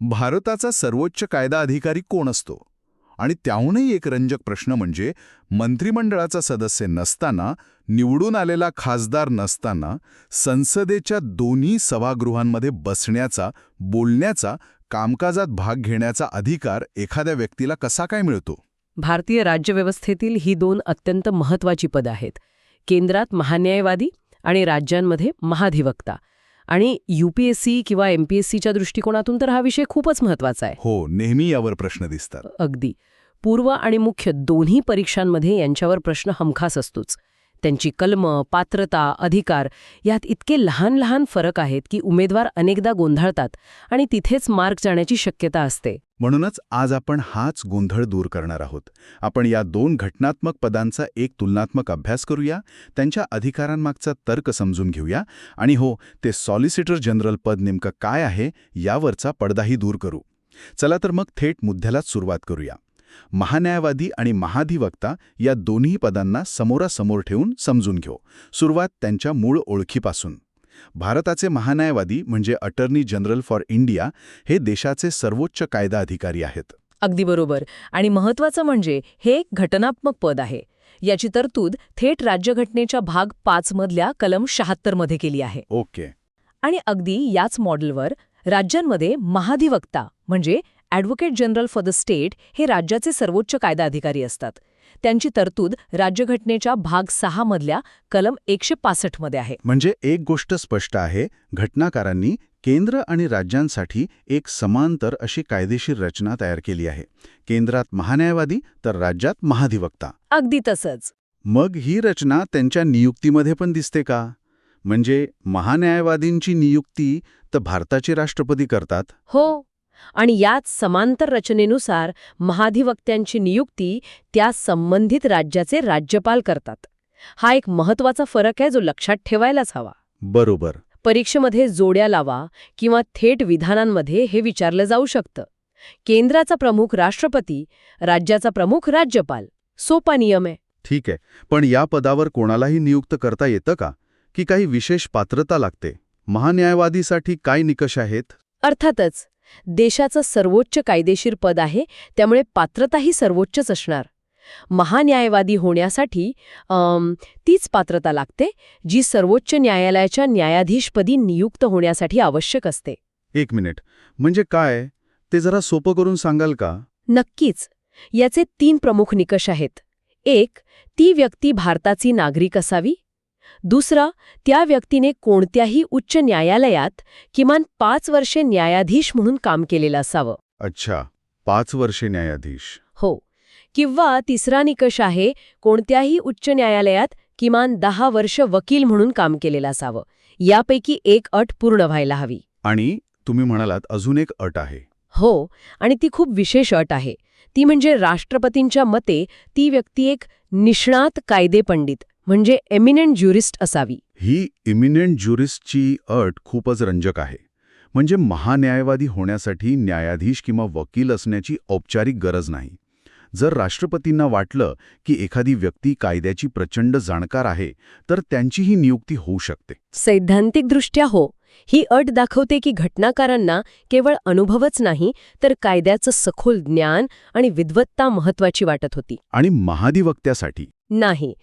भारताचा सर्वोच्च कायदा अधिकारी कोण असतो? आणि त्याहूनही एक रंजक प्रश्न म्हणजे मंत्रिमंडळाचा सदस्य नसताना निवडून आलेला खासदार नसताना संसदेच्या दोन्ही सभागृहांमध्ये बसण्याचा बोलण्याचा कामकाजात भाग घेण्याचा अधिकार एखाद्या व्यक्तीला कसा काय मिळतो? भारतीय राज्यव्यवस्थेतील ही दोन अत्यंत महत्वाची पदं आहेत. केंद्रात महान्यायवादी आणि राज्यांमध्ये महाधिवक्ता. आणि यूपीएससी किंवा एमपीएससीच्या दृष्टिकोनातून तर हा विषय खूपच महत्त्वाचा आहे. हो नेहमी यावर प्रश्न दिसतात. अगदी. पूर्व आणि मुख्य दोन्ही परीक्षांमध्ये यांच्यावर प्रश्न हमखास असतोच. त्यांची कलमं पात्रता अधिकार यात इतके लहान लहान फरक आहेत की उमेदवार अनेकदा गोंधळतात आणि तिथेच मार्क जाण्याची शक्यता असते. म्हणूनच आज आपण हाच गोंधळ दूर करणार आहोत. आपण या दोन घटनात्मक पदांचा एक तुलनात्मक अभ्यास करूया त्यांच्या अधिकारांमागचा तर्क समजून घेऊया आणि हो ते सॉलिसिटर जनरल पद नेमकं काय आहे यावरचा पडदाही दूर करू. चला तर मग थेट मुद्द्यालाच सुरुवात करूया. महान्यायवादी आणि महाधिवक्ता या दोन्ही पदांना समोरासमोर ठेवून समजून घेऊ. सुरुवात त्यांच्या मूळ ओळखीपासून. भारताचे महान्यायवादी म्हणजे अटर्नी जनरल फॉर इंडिया हे देशाचे सर्वोच्च कायदा अधिकारी आहेत. अगदी बरोबर. आणि महत्वाचं म्हणजे हे एक घटनात्मक पद आहे. याची तरतूद थेट राज्यघटनेच्या भाग पाच मधल्या कलम शहात्तरमध्ये केली आहे. ओके. आणि अगदी याच मॉडेलवर राज्यांमध्ये महाधिवक्ता म्हणजे advocate general for the state हे राज्याचे सर्वोच्च कायदा अधिकारी असतात. त्यांची तरतूद राज्यघटनेच्या भाग सहा मधल्या कलम एकशे पासष्टमध्ये आहे. म्हणजे एक गोष्ट स्पष्ट आहे घटनाकारांनी केंद्र आणि राज्यांसाठी एक समांतर अशी कायदेशीर रचना तयार केली आहे. केंद्रात महान्यायवादी तर राज्यात महाधिवक्ता. अगदी तसंच. मग ही रचना त्यांच्या नियुक्तीमध्ये पण दिसते का? म्हणजे महान्यायवादींची नियुक्ती तर भारताचे राष्ट्रपती करतात? हो आणि याच समांतर रचनेनुसार महाधिवक्त्यांची नियुक्ती त्या संबंधित राज्याचे राज्यपाल करतात. हा एक महत्त्वाचा फरक आहे जो लक्षात ठेवायलाच हवा. बरोबर. परीक्षेमध्ये जोड्या लावा किंवा थेट विधानांमध्ये हे विचारलं जाऊ शकतं. केंद्राचा प्रमुख राष्ट्रपती राज्याचा प्रमुख राज्यपाल. सोपा नियम आहे. ठीक आहे. पण या पदावर कोणालाही नियुक्त करता येतं का? की काही विशेष पात्रता लागते? महान्यायवादीसाठी काय निकष आहेत? अर्थातच देशाचं सर्वोच्च कायदेशीर पद आहे त्यामुळे पात्रताही सर्वोच्चच असणार. महान्यायवादी होण्यासाठी तीच पात्रता लागते जी सर्वोच्च न्यायालयाच्या न्यायाधीशपदी नियुक्त होण्यासाठी आवश्यक असते. एक मिनिट. म्हणजे काय? ते जरा सोपं करून सांगाल का? नक्कीच. याचे तीन प्रमुख निकष आहेत. एक ती व्यक्ती भारताची नागरिक असावी. दुसरा त्या व्यक्तीने कोणत्याही उच्च न्यायालयात किमान पाच वर्षे न्यायाधीश म्हणून काम केलेलं असावं. अच्छा पाच वर्षे न्यायाधीश. हो. किंवा तिसरा निकष आहे कोणत्याही उच्च न्यायालयात किमान दहा वर्ष वकील म्हणून काम केलेलं असावं. यापैकी एक अट पूर्ण व्हायला हवी. आणि तुम्ही म्हणालात अजून एक अट आहे. हो आणि ती खूप विशेष अट आहे. ती म्हणजे राष्ट्रपतींच्या मते ती व्यक्ती एक निष्णात कायदेपंडित. म्हणजे एमिनंट ज्युरिस्ट असावी. ही इमिनेंट ज्युरिस्टची अट खूपच रंजक आहे. म्हणजे महान्यायवादी होण्यासाठी न्यायाधीश किंवा वकील असण्याची औपचारिक गरज नाही. जर राष्ट्रपतींना वाटलं की एखादी व्यक्ती कायद्याची प्रचंड जाणकार आहे तर त्यांचीही नियुक्ती होऊ शकते. सैद्धांतिकदृष्ट्या हो. ही अट दाखवते की घटनाकारांना केवळ अनुभवच नाही तर कायद्याचं सखोल ज्ञान आणि विद्वत्ता महत्वाची वाटत होती. आणि महाधिवक्त्यासाठी. नाही.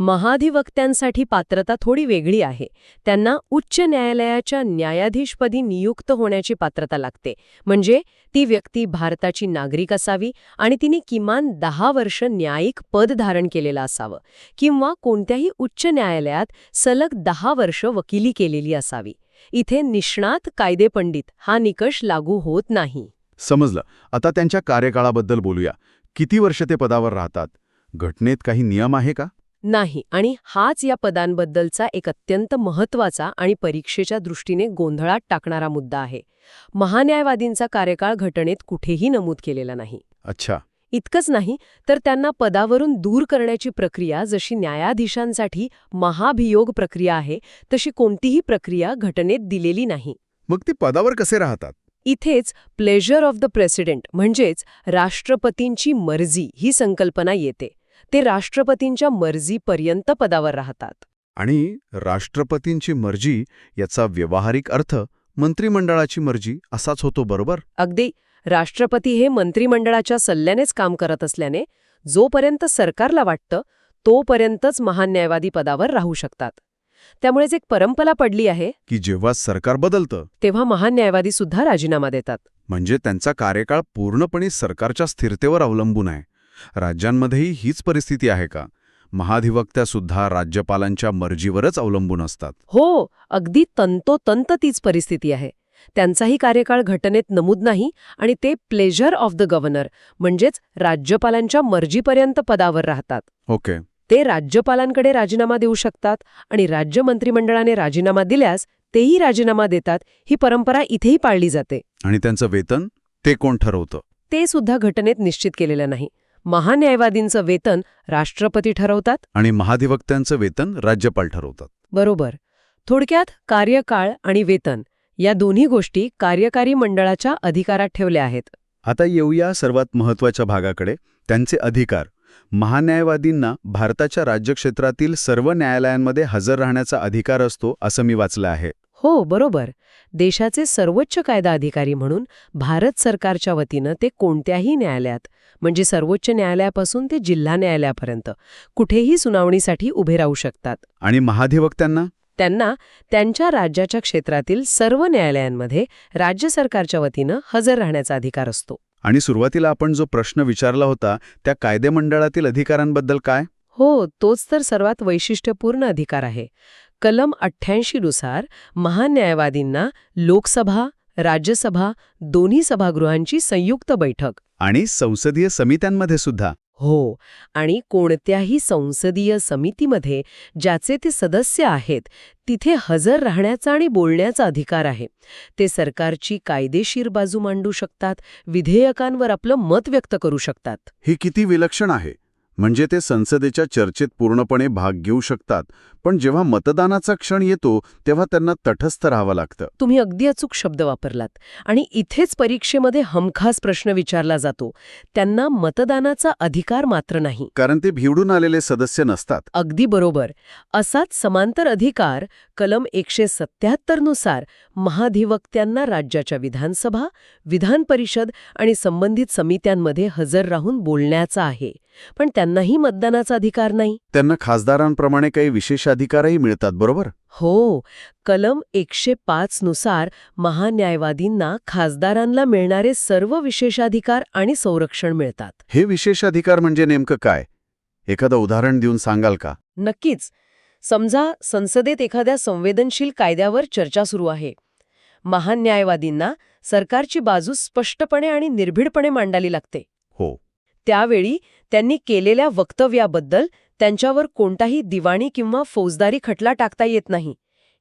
महाधिवक्त्यांसाठी पात्रता थोडी वेगळी आहे. त्यांना उच्च न्यायालयाच्या न्यायाधीशपदी नियुक्त होण्याची पात्रता लागते. म्हणजे ती व्यक्ती भारताची नागरिक असावी आणि तिने किमान दहा वर्ष न्यायिक पद धारण केलेलं असावं किंवा कोणत्याही उच्च न्यायालयात सलग दहा वर्ष वकिली केलेली असावी. इथे निष्णात कायदेपंडित हा निकष लागू होत नाही. समजलं. आता त्यांच्या कार्यकाळाबद्दल बोलूया. किती वर्ष ते पदावर राहतात? घटनेत काही नियम आहे का? नाही आणि हाच या पदांबद्दलचा एक अत्यंत महत्त्वाचा आणि परीक्षेच्या दृष्टीने गोंधळात टाकणारा मुद्दा आहे. महान्यायवादींचा कार्यकाळ घटनेत कुठेही नमूद केलेला नाही. अच्छा. इतकंच नाही तर त्यांना पदावरून दूर करण्याची प्रक्रिया जशी न्यायाधीशांसाठी महाभियोग प्रक्रिया आहे तशी कोणतीही प्रक्रिया घटनेत दिलेली नाही. मग ते पदावर कसे राहतात? इथेच प्लेजर ऑफ द प्रेसिडेंट म्हणजेच राष्ट्रपतींची मर्जी ही संकल्पना येते. ते राष्ट्रपतींच्या मर्जीपर्यंत पदावर राहतात. आणि राष्ट्रपतींची मर्जी याचा व्यवहारिक अर्थ मंत्रिमंडळाची मर्जी असाच होतो बरोबर? अगदी. राष्ट्रपती हे मंत्रिमंडळाच्या सल्ल्यानेच काम करत असल्याने जोपर्यंत सरकारला वाटतं तोपर्यंतच महान न्यायवादी पदावर राहू शकतात. त्यामुळेच एक परंपरा पडली आहे. की जेव्हा सरकार बदलतं तेव्हा महान न्यायवादी सुद्धा राजीनामा देतात. म्हणजे त्यांचा कार्यकाळ पूर्णपणे सरकारच्या स्थिरतेवर अवलंबून आहे. राज्यांमध्येही हीच परिस्थिती आहे का? महाधिवक्त्या सुद्धा राज्यपालांच्या मर्जीवरच अवलंबून असतात. हो अगदी तंतोतंत तीच परिस्थिती आहे. त्यांचाही कार्यकाळ घटनेत नमूद नाही आणि ते प्लेजर ऑफ द गव्हर्नर म्हणजेच राज्यपालांच्या मर्जीपर्यंत पदावर राहतात. ओके. ते राज्यपालांकडे राजीनामा देऊ शकतात आणि राज्य मंत्रिमंडळाने राजीनामा दिल्यास तेही राजीनामा देतात ही परंपरा इथेही पाळली जाते. आणि त्यांचं वेतन? ते कोण ठरवतं? ते सुद्धा घटनेत निश्चित केलेलं नाही. महान्यायवादींचं वेतन राष्ट्रपती ठरवतात? आणि महाधिवक्त्यांचं वेतन राज्यपाल ठरवतात. बरोबर. थोडक्यात कार्यकाळ आणि वेतन या दोन्ही गोष्टी कार्यकारी मंडळाच्या अधिकारात ठेवल्या आहेत. आता येऊया सर्वात महत्त्वाच्या भागाकडे. त्यांचे अधिकार. महान्यायवादींना भारताच्या राज्यक्षेत्रातील सर्व न्यायालयांमध्ये हजर राहण्याचा अधिकार असतो असं मी वाचलं आहे. हो बरोबर. देशाचे सर्वोच्च कायदा अधिकारी म्हणून भारत सरकारच्या वतीनं ते कोणत्याही न्यायालयात म्हणजे सर्वोच्च न्यायालयापासून ते जिल्हा न्यायालयापर्यंत कुठेही सुनावणीसाठी उभे राहू शकतात. आणि महाधिवक्त्यांना? त्यांना त्यांच्या राज्याच्या क्षेत्रातील सर्व न्यायालयांमध्ये राज्य सरकारच्या वतीनं हजर राहण्याचा अधिकार असतो. आणि सुरुवातीला आपण जो प्रश्न विचारला होता त्या कायदेमंडळातील अधिकारांबद्दल काय? हो तोच तर सर्वात वैशिष्ट्यपूर्ण अधिकार आहे. कलम अठ्ठ्याऐंशीनुसार महान न्यायवादींना लोकसभा राज्यसभा दोन्ही सभागृहांची संयुक्त बैठक. आणि संसदीय समित्यांमध्ये सुद्धा. हो आणि कोणत्याही संसदीय समितीमध्ये ज्याचे ते सदस्य आहेत तिथे हजर राहण्याचा आणि बोलण्याचा अधिकार आहे. ते सरकारची कायदेशीर बाजू मांडू शकतात विधेयकांवर आपलं मत व्यक्त करू शकतात. हे किती विलक्षण आहे. म्हणजे ते संसदेच्या चर्चेत पूर्णपणे भाग घेऊ शकतात पण जेव्हा मतदानाचा क्षण येतो तेव्हा त्यांना तटस्थ राहावं लागतं. तुम्ही अगदी अचूक शब्द वापरलात. आणि इथेच परीक्षेमध्ये हमखास प्रश्न विचारला जातो. त्यांना मतदानाचा अधिकार मात्र नाही. कारण ते भिवडून आलेले सदस्य नसतात. अगदी बरोबर. असाच समांतर अधिकार कलम एकशे सत्याहत्तरनुसार महाधिवक्त्यांना राज्याच्या विधानसभा विधान परिषद आणि संबंधित समित्यांमध्ये हजर राहून बोलण्याचा आहे. पण त्यांनाही मतदानाचा अधिकार नाही. त्यांना खासदारांप्रमाणे काही विशेष अधिकारही मिळतात बरोबर? हो. कलम एकशे पाच नुसार महान्यायवादींना खासदारांना मिळणारे सर्व विशेषाधिकार आणि संरक्षण मिळतात. हे विशेष अधिकार म्हणजे नेमकं काय? एखादं उदाहरण देऊन सांगाल का? नक्कीच. समजा संसदेत एखाद्या संवेदनशील कायद्यावर चर्चा सुरू आहे. महान न्यायवादींना सरकारची बाजू स्पष्टपणे आणि निर्भीडपणे मांडावी लागते. हो. त्यावेळी त्यांनी केलेल्या वक्तव्याबद्दल त्यांच्यावर कोणताही दिवाणी किंवा फौजदारी खटला टाकता येत नाही.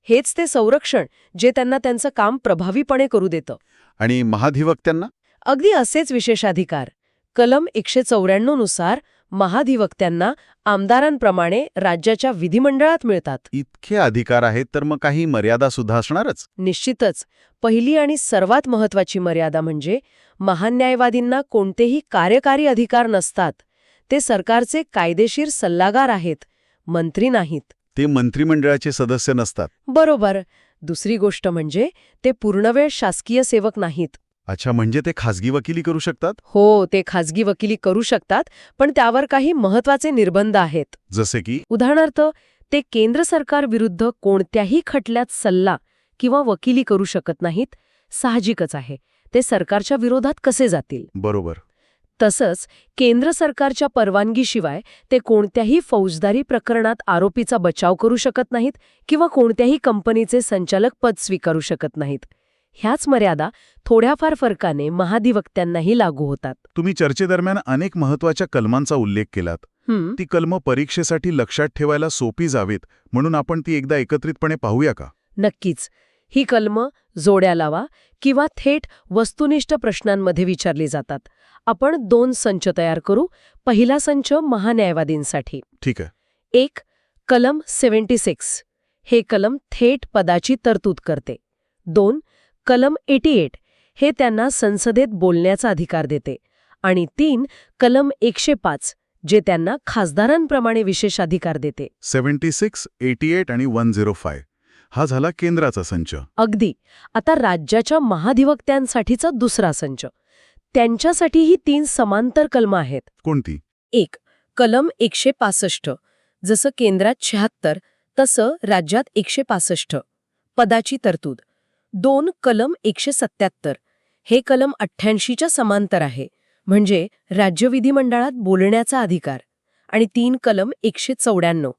हेच ते संरक्षण जे त्यांना त्यांचं काम प्रभावीपणे करू देतं. आणि महाधिवक्त्यांना? अगदी असेच विशेषाधिकार. कलम एकशे नुसार महाधिवक्त्यांना आमदारांप्रमाणे राज्याच्या विधिमंडळात मिळतात. इतके अधिकार आहेत तर मग काही मर्यादा सुद्धा असणारच? निश्चितच. पहिली आणि सर्वात महत्वाची मर्यादा म्हणजे महान्यायवादींना कोणतेही कार्यकारी अधिकार नसतात. ते सरकारचे कायदेशीर सल्लागार आहेत मंत्री नाहीत. ते मंत्रिमंडळाचे सदस्य नसतात. बरोबर. दुसरी गोष्ट म्हणजे ते पूर्णवेळ शासकीय सेवक नाहीत. अच्छा म्हणजे ते खासगी वकिली करू शकतात? हो ते खाजगी वकिली करू शकतात पण त्यावर काही महत्त्वाचे निर्बंध आहेत. जसे की? उदाहरणार्थ ते केंद्र सरकार विरुद्ध कोणत्याही खटल्यात सल्ला किंवा वकिली करू शकत नाहीत साहजिकच आहे. ते सरकारच्या विरोधात कसे जातील? बरोबर. तसंच केंद्र सरकारच्या परवानगीशिवाय ते कोणत्याही फौजदारी प्रकरणात आरोपीचा बचाव करू शकत नाहीत किंवा कोणत्याही कंपनीचे संचालक पद स्वीकारू शकत नाहीत. ह्याच मर्यादा थोड्याफार फरकाने महाधिवक्त्यांनाही लागू होतात. तुम्ही चर्चेदरम्यान अनेक महत्त्वाच्या कलमांचा उल्लेख केलात. ती कलमं परीक्षेसाठी लक्षात ठेवायला सोपी जावीत म्हणून आपण ती एकदा एकत्रितपणे पाहूया का? नक्कीच. ही कलमं जोड्या लावा किंवा थेट वस्तुनिष्ठ प्रश्नांमध्ये विचारली जातात. आपण दोन संच तयार करू. पहिला संच महान्यायवादींसाठी. ठीक आहे. एक कलम सेव्हन्टी सिक्स. हे कलम थेट पदाची तरतूद करते. दोन कलम एटी एट. हे त्यांना संसदेत बोलण्याचा अधिकार देते. आणि तीन कलम एकशे पाच जे त्यांना खासदारांप्रमाणे विशेष अधिकार देते. सेव्हन्टी सिक्स एटी एट आणि वन झिरो फाय. हा झाला केंद्राचा संच. अगदी. आता राज्याच्या महाधिवक्त्यांसाठीचा दुसरा संच. त्यांच्यासाठीही तीन समांतर कलमं आहेत. कोणती? एक कलम एकशे पासष्ट. जसं केंद्रात शहात्तर तसं राज्यात एकशे पासष्ट. पदाची तरतूद. दोन कलम एकशे सत्याहत्तर हे कलम अठ्ठ्याऐंशीच्या समांतर आहे. म्हणजे राज्य विधिमंडळात बोलण्याचा अधिकार. आणि तीन कलम एकशे चौऱ्याण्णव.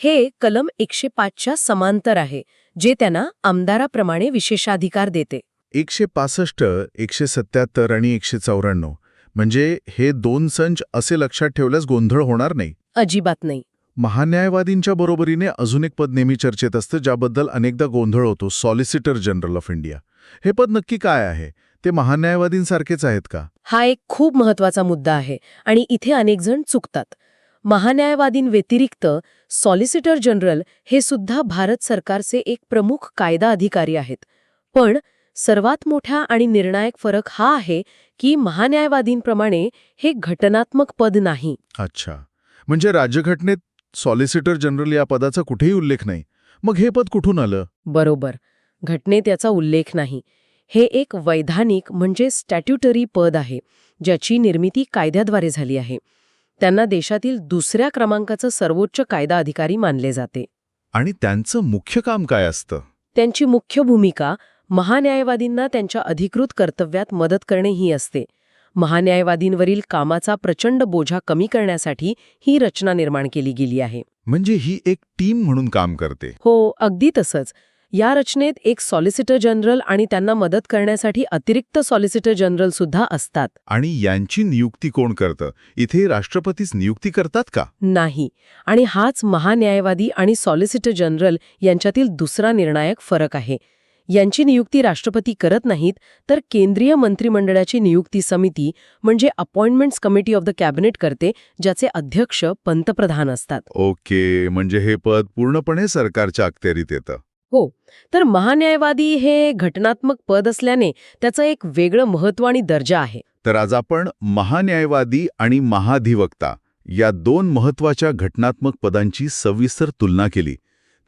हे कलम एकशे पाचच्या समांतर आहे जे त्यांना आमदाराप्रमाणे विशेषाधिकार देते. एकशे पासष्ट एकशे सत्याहत्तर आणि एकशे चौऱ्याण्णव म्हणजे हे दोन संच असे लक्षात ठेवल्यास गोंधळ होणार नाही. अजिबात नाही. महान्यायवादींच्या बरोबरीने अजून एक पद नेहमी चर्चेत असतं ज्याबद्दल अनेकदा गोंधळ होतो सॉलिसिटर जनरल ऑफ इंडिया हे पद नक्की काय आहे? ते महान्यायवादींसारखेच आहेत का? हा एक खूप महत्त्वाचा मुद्दा आहे आणि इथे अनेक जण चुकतात. महान्यायवादींव्यतिरिक्त सॉलिसिटर जनरल हे सुद्धा भारत सरकारचे एक प्रमुख कायदा अधिकारी आहेत. पण सर्वात मोठा आणि निर्णायक फरक हा आहे की महान्यायवादींप्रमाणे हे घटनात्मक पद नाही. अच्छा. म्हणजे राज्यघटनेत सॉलिसिटर जनरल या पदाचा कुठेही उल्लेख नाही. मग हे पद कुठून आलं? बरोबर. घटनेत याचा उल्लेख नाही. हे एक वैधानिक म्हणजे स्टॅट्युटरी पद आहे ज्याची निर्मिती कायद्याद्वारे झाली आहे. त्यांना देशातील दुसऱ्या क्रमांकाचं सर्वोच्च कायदा अधिकारी मानले जाते. आणि त्यांचं मुख्य काम काय असतं? त्यांची मुख्य भूमिका महान्यायवादींना त्यांच्या अधिकृत कर्तव्यात मदत करणे ही असते. महान्यायवादींवरील कामाचा प्रचंड बोझा कमी करण्यासाठी ही रचना निर्माण केली गेली आहे. म्हणजे ही एक टीम म्हणून काम करते. हो अगदी तसंच. या रचनेत एक सॉलिसिटर जनरल आणि त्यांना मदत करण्यासाठी अतिरिक्त सॉलिसिटर जनरल सुद्धा असतात. आणि यांची नियुक्ती कोण करतं? इथे राष्ट्रपतीच नियुक्ती करतात का? नाही. आणि हाच महान्यायवादी आणि सॉलिसिटर जनरल यांच्यातील दुसरा निर्णायक फरक आहे. यांची नियुक्ती राष्ट्रपती करत नाहीत तर केंद्रीय मंत्रिमंडळाची नियुक्ती समिती म्हणजे appointments committee of the cabinet करते ज्याचे अध्यक्ष पंतप्रधान असतात. ओके म्हणजे हे पद पूर्णपणे सरकारच्या अखत्यारीत येतं. तर महान्यायवादी हे घटनात्मक पद असल्याने त्याचं एक वेगळं महत्त्व आणि दर्जा आहे. तर आज आपण महान्यायवादी आणि महाधिवक्ता या दोन महत्त्वाच्या घटनात्मक पदांची सविस्तर तुलना केली.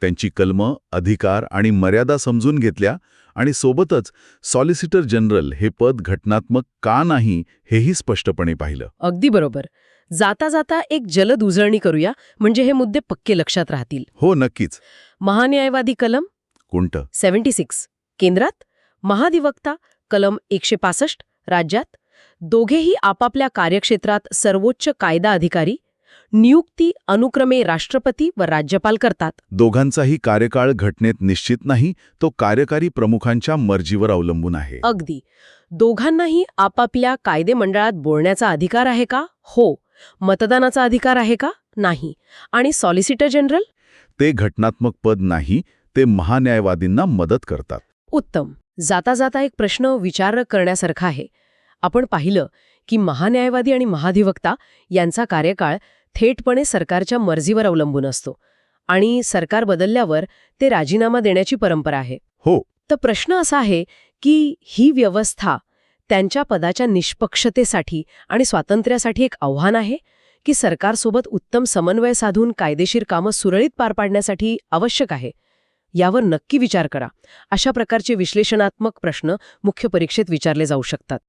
त्यांची कलमं अधिकार आणि मर्यादा समजून घेतल्या आणि सोबतच सॉलिसिटर जनरल हे पद घटनात्मक का नाही हेही स्पष्टपणे पाहिलं. अगदी बरोबर. जाता जाता एक जलद उजळणी करूया म्हणजे हे मुद्दे पक्के लक्षात राहतील. हो नक्कीच. महान्यायवादी कलम कोणतं? Seventy six. केंद्रात महाधिवक्ता कलम एकशे पासष्ट. राज्यात दोघेही आपापल्या कार्यक्षेत्रात सर्वोच्च कायदा अधिकारी नियुक्ती अनुक्रमे राष्ट्रपती व राज्यपाल करतात. दोघांचाही कार्यकाळ घटनेत निश्चित नाही तो कार्यकारी प्रमुखांच्या मर्जीवर अवलंबून आहे. अगदी. दोघांनाही आपापल्या कायदेमंडळात बोलण्याचा अधिकार आहे का? हो. मतदानाचा अधिकार आहे का? नाही. आणि सॉलिसिटर जनरल? ते घटनात्मक पद नाही ते महान्यायवादींना मदत करतात. उत्तम. जाता जाता एक प्रश्न विचार करण्यासारखा आहे. आपण पाहिलं की महान्यायवादी आणि महाधिवक्ता यांचा कार्यकाळ थेटपणे सरकारच्या मर्जीवर अवलंबून असतो आणि सरकार बदलल्यावर ते राजीनामा देण्याची परंपरा आहे. हो. तर प्रश्न असा आहे की ही व्यवस्था त्यांच्या पदाच्या निष्पक्षतेसाठी आणि स्वातंत्र्यासाठी एक आव्हान आहे की सरकारसोबत उत्तम समन्वय साधून कायदेशीर कामं सुरळीत पार पाडण्यासाठी आवश्यक आहे. यावर नक्की विचार करा. अशा प्रकारचे विश्लेषणात्मक प्रश्न मुख्य परीक्षेत विचारले जाऊ शकतात.